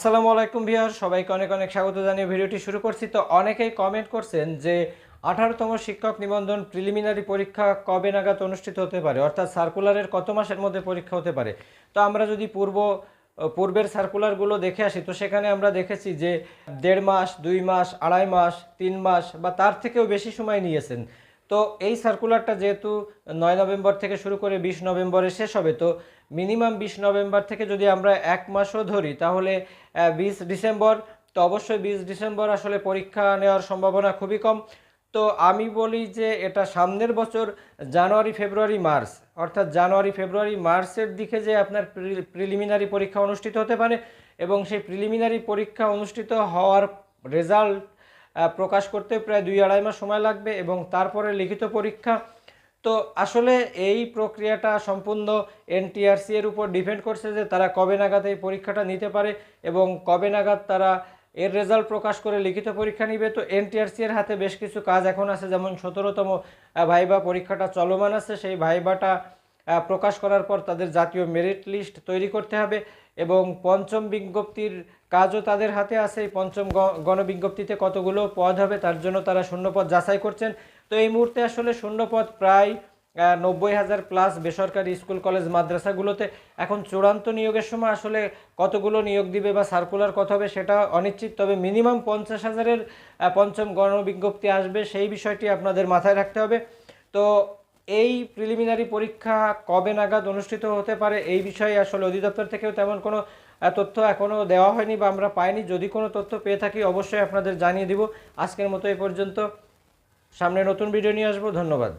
আসসালামু আলাইকুম ভিউয়ার সবাইকে অনেক অনেক স্বাগত জানিয়ে ভিডিওটি শুরু করছি। তো অনেকেই কমেন্ট করছেন যে আঠারোতম শিক্ষক নিবন্ধন প্রিলিমিনারি পরীক্ষা কবে নাগাদ অনুষ্ঠিত হতে পারে? অর্থাৎ সার্কুলারের কত মাসের মধ্যে পরীক্ষা হতে পারে? তো আমরা যদি পূর্ব পূর্বের সার্কুলারগুলো দেখে আসি, তো সেখানে আমরা দেখেছি যে দেড় মাস, দুই মাস, আড়াই মাস, তিন মাস বা তার থেকেও বেশি সময় নিয়েছেন। তো এই সার্কুলারটা যেহেতু নয় নভেম্বর থেকে শুরু করে বিশ নভেম্বরে শেষ হবে, তো মিনিমাম বিশ নভেম্বর থেকে যদি আমরা এক মাসও ধরি, তাহলে বিশ ডিসেম্বর, তো অবশ্যই বিশ ডিসেম্বর আসলে পরীক্ষা নেওয়ার সম্ভাবনা খুবই কম। তো আমি বলি যে এটা সামনের বছর জানুয়ারি, ফেব্রুয়ারি, মার্চ, অর্থাৎ জানুয়ারি, ফেব্রুয়ারি, মার্চের দিকে যে আপনার প্রিলিমিনারি পরীক্ষা অনুষ্ঠিত হতে পারে এবং সেই প্রিলিমিনারি পরীক্ষা অনুষ্ঠিত হওয়ার রেজাল্ট প্রকাশ করতে প্রায় দুই আড়াই মাস সময় লাগবে এবং তারপরে লিখিত পরীক্ষা। তো আসলে এই প্রক্রিয়াটা সম্পূর্ণ এনটিআরসি এর উপর ডিপেন্ড করছে যে তারা কবে নাগাদ এই পরীক্ষাটা নিতে পারে এবং কবে নাগাদ তারা এর রেজাল্ট প্রকাশ করে লিখিত পরীক্ষা নিবে। তো এনটিআরসি এর হাতে বেশ কিছু কাজ এখন আছে, যেমন সতেরোতম ভাইবা পরীক্ষাটা চলমান আছে। সেই ভাইবাটা প্রকাশ করার পর তাদের জাতীয় মেরিট লিস্ট তৈরি করতে হবে এবং পঞ্চম বিজ্ঞপ্তির কাজও তাদের হাতে আছে। এই পঞ্চম গণবিজ্ঞপ্তিতে কতগুলো পদ হবে তার জন্য তারা শূন্যপদ যাচাই করছেন। তো এই মুহূর্তে আসলে শূন্যপদ প্রায় নব্বই হাজার প্লাস বেসরকারি স্কুল, কলেজ, মাদ্রাসাগুলোতে। এখন চূড়ান্ত নিয়োগের সময় আসলে কতগুলো নিয়োগ দিবে বা সার্কুলার কত হবে সেটা অনিশ্চিত। তবে মিনিমাম পঞ্চাশ হাজারের পঞ্চম গণবিজ্ঞপ্তি আসবে সেই বিষয়টি আপনাদের মাথায় রাখতে হবে। তো এই প্রিলিমিনারি পরীক্ষা কবে নাগাদ অনুষ্ঠিত হতে পারে এই বিষয়ে আসলে অধিদপ্তর থেকেও তেমন কোনো তথ্য এখনও দেওয়া হয়নি বা আমরা পাইনি। যদি কোনো তথ্য পেয়ে থাকি অবশ্যই আপনাদের জানিয়ে দিব। আজকের মতো এই পর্যন্ত। সামনে নতুন ভিডিও নিয়ে আসব। ধন্যবাদ।